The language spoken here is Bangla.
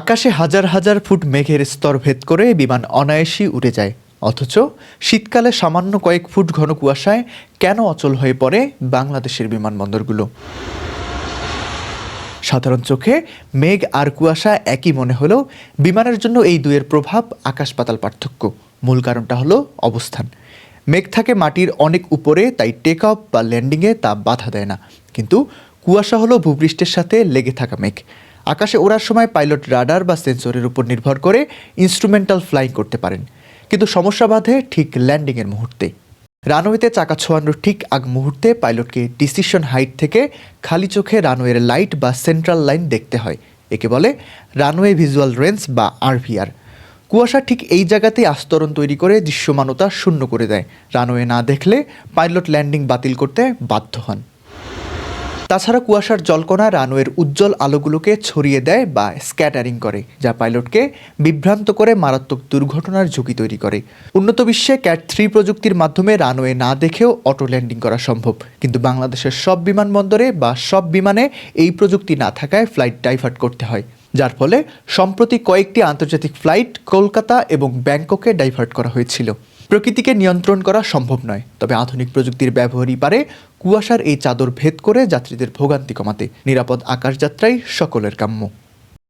আকাশে হাজার হাজার ফুট মেঘের স্তর ভেদ করে বিমান অনায়াসই উড়ে যায়। অথচ শীতকালে সামান্য কয়েক ফুট ঘন কুয়াশায় কেন অচল হয়ে পড়ে বাংলাদেশের বিমানবন্দরগুলো? সাধারণ চোখে মেঘ আর কুয়াশা একই মনে হলেও বিমানের জন্য এই দুয়ের প্রভাব আকাশ পাতাল পার্থক্য। মূল কারণটা হলো অবস্থান। মেঘ থাকে মাটির অনেক উপরে, তাই টেক অফ বা ল্যান্ডিংয়ে তা বাধা দেয় না। কিন্তু কুয়াশা হলো ভূপৃষ্ঠের সাথে লেগে থাকা মেঘ। আকাশে ওড়ার সময় পাইলট রাডার বা সেন্সরের উপর নির্ভর করে ইনস্ট্রুমেন্টাল ফ্লাইং করতে পারেন। কিন্তু সমস্যা বাধে ঠিক ল্যান্ডিংয়ের মুহূর্তে। রানওয়েতে চাকা ছোঁয়ানোর ঠিক আগ মুহূর্তে পাইলটকে ডিসিশন হাইট থেকে খালি চোখে রানওয়ের লাইট বা সেন্ট্রাল লাইন দেখতে হয়। একে বলে রানওয়ে ভিজুয়াল রেঞ্জ বা আরভিআর। কুয়াশা ঠিক এই জায়গাতেই আস্তরণ তৈরি করে দৃশ্যমানতা শূন্য করে দেয়। রানওয়ে না দেখলে পাইলট ল্যান্ডিং বাতিল করতে বাধ্য হন। তাছাড়া কুয়াশার জলকণা রানওয়ের উজ্জ্বল আলোগুলোকে ছড়িয়ে দেয় বা স্ক্যাটারিং করে, যা পাইলটকে বিভ্রান্ত করে মারাত্মক দুর্ঘটনার ঝুঁকি তৈরি করে। উন্নত বিশ্বে ক্যাট থ্রি প্রযুক্তির মাধ্যমে রানওয়ে না দেখেও অটো ল্যান্ডিং করা সম্ভব। কিন্তু বাংলাদেশের সব বিমানবন্দরে বা সব বিমানে এই প্রযুক্তি না থাকায় ফ্লাইট ডাইভার্ট করতে হয়, যার ফলে সম্প্রতি কয়েকটি আন্তর্জাতিক ফ্লাইট কলকাতা এবং ব্যাংককে ডাইভার্ট করা হয়েছিল। প্রকৃতিকে নিয়ন্ত্রণ করা সম্ভব নয়। তবে আধুনিক প্রযুক্তির ব্যবহারই পারে কুয়াশার এই চাদর ভেদ করে যাত্রীদের ভোগান্তি কমাতে। নিরাপদ আকাশযাত্রাই সকলের কাম্য।